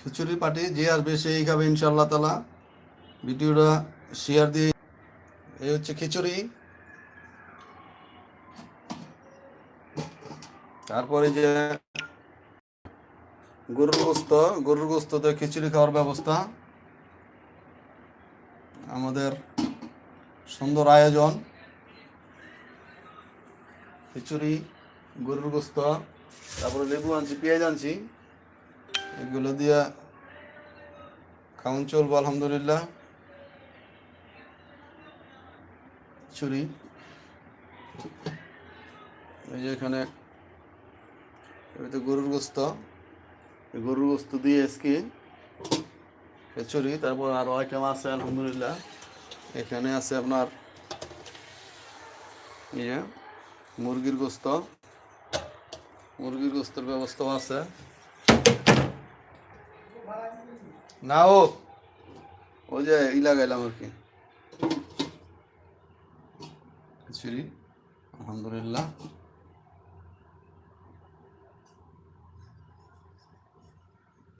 খিচুড়ি party, যে আসবে সেই খাবে ইনশাল্লাহ তালা ভিডিওটা শেয়ার দিয়ে এই হচ্ছে খিচুড়ি। তারপরে যে গরুর গোস্ত, গরুর গোস্ততে খিচুড়ি খাওয়ার ব্যবস্থা। আমাদের সুন্দর আয়োজন। খিচুড়ি, গরুর গোস্ত, তারপরে লেবু আনছি, পেঁয়াজ আনছি। এগুলো দিয়া খাওয়ান চলবো, আলহামদুলিল্লাহ। খিচুড়ি এই যে এখানে, এটা গরুর গোস্ত। গরুর গোস্ত দিয়ে আজকে খিচুড়ি তারপর আরও আইটেম আছে, আলহামদুলিল্লাহ। এখানে আছে আপনার ইয়ে মুরগির গোস্ত। মুরগির গোস্তর ব্যবস্থাও আছে। না ও ওই যে ই লাগাইলাম আর কি। আলহামদুলিল্লাহ।